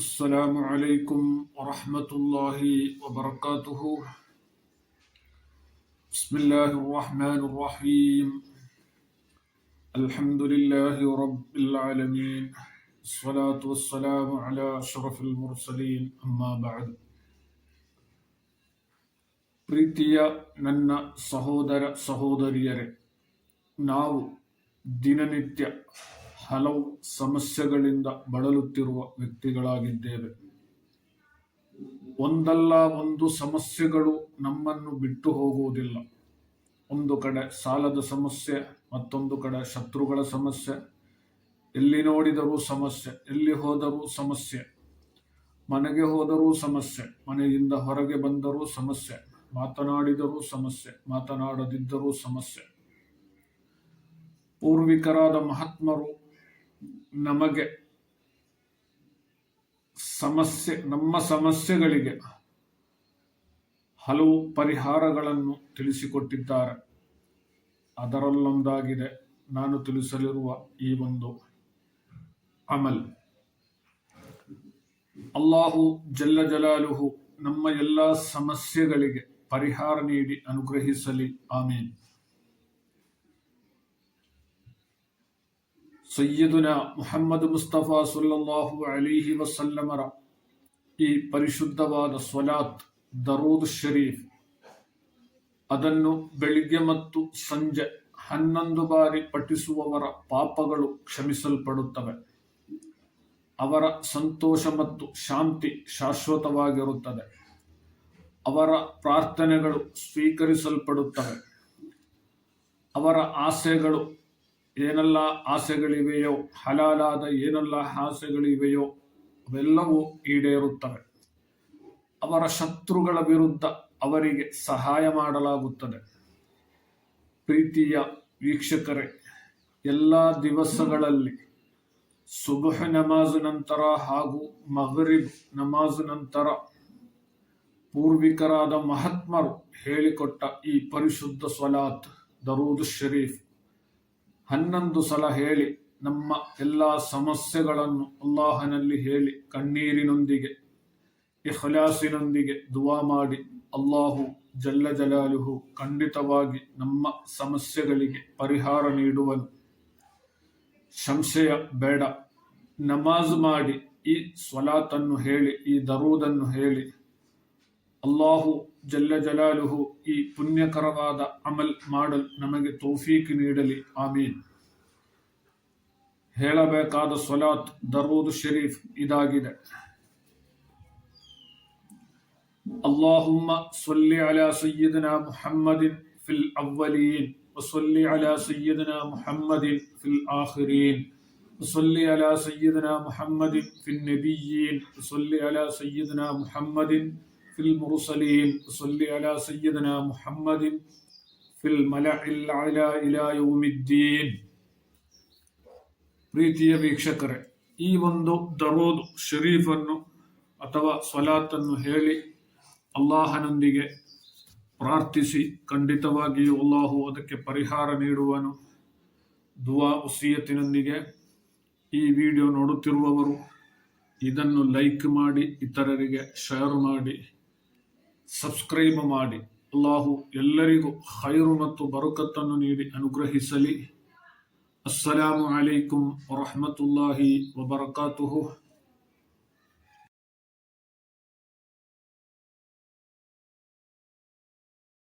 السلام عليكم ورحمة الله وبركاته بسم الله الرحمن الرحيم الحمد لله رب العالمين الصلاة والسلام على أشرف المرسلين أما بعد ಪ್ರೀತಿಯ ನನ್ನ ಸಹೋದರ ಸಹೋದರಿಯರೇ ನಾವು ದಿನನಿತ್ಯ ಹಲವು ಸಮಸ್ಯೆಗಳಿಂದ ಬಳಲುತ್ತಿರುವ ವ್ಯಕ್ತಿಗಳಾಗಿದ್ದೇವೆ. ಒಂದಲ್ಲ ಒಂದು ಸಮಸ್ಯೆಗಳು ನಮ್ಮನ್ನು ಬಿಟ್ಟು ಹೋಗುವುದಿಲ್ಲ. ಒಂದು ಕಡೆ ಸಾಲದ ಸಮಸ್ಯೆ, ಮತ್ತೊಂದು ಕಡೆ ಶತ್ರುಗಳ ಸಮಸ್ಯೆ. ಎಲ್ಲಿ ನೋಡಿದರೂ ಸಮಸ್ಯೆ, ಎಲ್ಲಿ ಹೋದರೂ ಸಮಸ್ಯೆ. ಮನೆಗೆ ಹೋದರೂ ಸಮಸ್ಯೆ, ಮನೆಯಿಂದ ಹೊರಗೆ ಬಂದರೂ ಸಮಸ್ಯೆ, ಮಾತನಾಡಿದರೂ ಸಮಸ್ಯೆ, ಮಾತನಾಡದಿದ್ದರೂ ಸಮಸ್ಯೆ. ಪೂರ್ವಿಕರಾದ ಮಹಾತ್ಮರು ನಮಗೆ ಸಮಸ್ಯೆ, ನಮ್ಮ ಸಮಸ್ಯೆಗಳಿಗೆ ಹಲವು ಪರಿಹಾರಗಳನ್ನು ತಿಳಿಸಿಕೊಟ್ಟಿದ್ದಾರೆ. ಅದರಲ್ಲೊಂದಾಗಿದೆ ನಾನು ತಿಳಿಸಲಿರುವ ಈ ಒಂದು ಅಮಲ್. ಅಲ್ಲಾಹು ಜಲ್ಲ ಜಲಾಲುಹು ನಮ್ಮ ಎಲ್ಲ ಸಮಸ್ಯೆಗಳಿಗೆ ಪರಿಹಾರ ನೀಡಿ, ಅನುಗ್ರಹಿಸಲಿ. ಆಮೀನ್. ಸಯ್ಯದುನ ಮುಹಮ್ಮದ್ ಮುಸ್ತಫಾ ಸುಲ್ಲಾಹು ಅಲಿಹಿ ವಸಲ್ಲಮರ ಈ ಪರಿಶುದ್ಧವಾದ ಸ್ವಲಾತ್ ದರೂದ್ ಶರೀಫ್. ಅದನ್ನು ಬೆಳಿಗ್ಗೆ ಮತ್ತು ಸಂಜೆ ಹನ್ನೊಂದು ಬಾರಿ ಪಠಿಸುವವರ ಪಾಪಗಳು ಕ್ಷಮಿಸಲ್ಪಡುತ್ತವೆ. ಅವರ ಸಂತೋಷ ಮತ್ತು ಶಾಂತಿ ಶಾಶ್ವತವಾಗಿರುತ್ತದೆ. ಅವರ ಪ್ರಾರ್ಥನೆಗಳು ಸ್ವೀಕರಿಸಲ್ಪಡುತ್ತವೆ. ಅವರ ಆಸೆಗಳು ಏನೆಲ್ಲ ಆಸೆಗಳಿವೆಯೋ, ಹಲಾಲಾದ ಏನೆಲ್ಲ ಆಸೆಗಳಿವೆಯೋ, ಅವೆಲ್ಲವೂ ಈಡೇರುತ್ತವೆ. ಅವರ ಶತ್ರುಗಳ ವಿರುದ್ಧ ಅವರಿಗೆ ಸಹಾಯ ಮಾಡಲಾಗುತ್ತದೆ. ಪ್ರೀತಿಯ ವೀಕ್ಷಕರೇ, ಎಲ್ಲ ದಿವಸಗಳಲ್ಲಿ ಸುಬಹ ನಮಾಜ್ ನಂತರ ಹಾಗೂ ಮಗರಿಬ್ ನಮಾಜ್ ನಂತರ ಪೂರ್ವಿಕರಾದ ಮಹಾತ್ಮರು ಹೇಳಿಕೊಟ್ಟ ಈ ಪರಿಶುದ್ಧ ಸ್ವಲಾತ್ ದರೂದ್ ಶರೀಫ್ ಹನ್ನೊಂದು ಸಲ ಹೇಳಿ ನಮ್ಮ ಎಲ್ಲ ಸಮಸ್ಯೆಗಳನ್ನು ಅಲ್ಲಾಹನಲ್ಲಿ ಹೇಳಿ ಕಣ್ಣೀರಿನೊಂದಿಗೆ, ಇಖ್ಲಾಸಿನೊಂದಿಗೆ ದುವಾ ಮಾಡಿ ಅಲ್ಲಾಹು ಜಲ್ಲ ಜಲಾಲುಹು ಖಂಡಿತವಾಗಿ ನಮ್ಮ ಸಮಸ್ಯೆಗಳಿಗೆ ಪರಿಹಾರ ನೀಡುವನು. ಸಂಶಯ ಬೇಡ. ನಮಾಜ್ ಮಾಡಿ ಈ ಸ್ವಲಾತನ್ನು ಹೇಳಿ, ಈ ದರೂದನ್ನು ಹೇಳಿ, ಅಲ್ಲಾಹು ಜಲ್ಲ ಜಲಾಲುಹು ಈ ಪುಣ್ಯಕರವಾದ ಅಮಲ್ ಮಾಡಲು ನಮಗೆ ತೌಫೀಕ್ ನೀಡಲಿ ಆಮೀನ್ ಹೇಳಬೇಕಾದ ಸ್ವಲಾತ್ ದರೂದ್ ಶರೀಫ್ ಇದಾಗಿದೆ اللهم صل على سيدنا محمد في الأولين وصل على سيدنا محمد في الآخرين وصل على سيدنا محمد في النبيين وصل على سيدنا محمد في المرسلين صل على سيدنا محمد في الملأ الأعلى إلى يوم الدين ಪ್ರೀತಿಯ ವೀಕ್ಷಕರೇ ಈ ಒಂದು ದರೋದ್ ಶರೀಫನ್ನು ಅಥವಾ ಸ್ವಲಾತನ್ನು ಹೇಳಿ ಅಲ್ಲಾಹನೊಂದಿಗೆ ಪ್ರಾರ್ಥಿಸಿ ಖಂಡಿತವಾಗಿಯೂ ಅಲ್ಲಾಹು ಅದಕ್ಕೆ ಪರಿಹಾರ ನೀಡುವನು ದುವಾ ಉಸಿಯತ್ತಿನೊಂದಿಗೆ ಈ ವಿಡಿಯೋ ನೋಡುತ್ತಿರುವವರು ಇದನ್ನು ಲೈಕ್ ಮಾಡಿ ಇತರರಿಗೆ ಶೇರ್ ಮಾಡಿ ಸಬ್ಸ್ಕ್ರೈಬ್ ಮಾಡಿ. ಅಲ್ಲಾಹು ಎಲ್ಲರಿಗೂ ಖೈರು ಮತ್ತು ಬರುಕತ್ತನ್ನು ನೀಡಿ ಅನುಗ್ರಹಿಸಲಿ. ಅಸ್ಸಲಾಮು ಅಲೈಕುಂ ವರಹಮತುಲ್ಲಾಹಿ ವಬರಕಾತುಹು.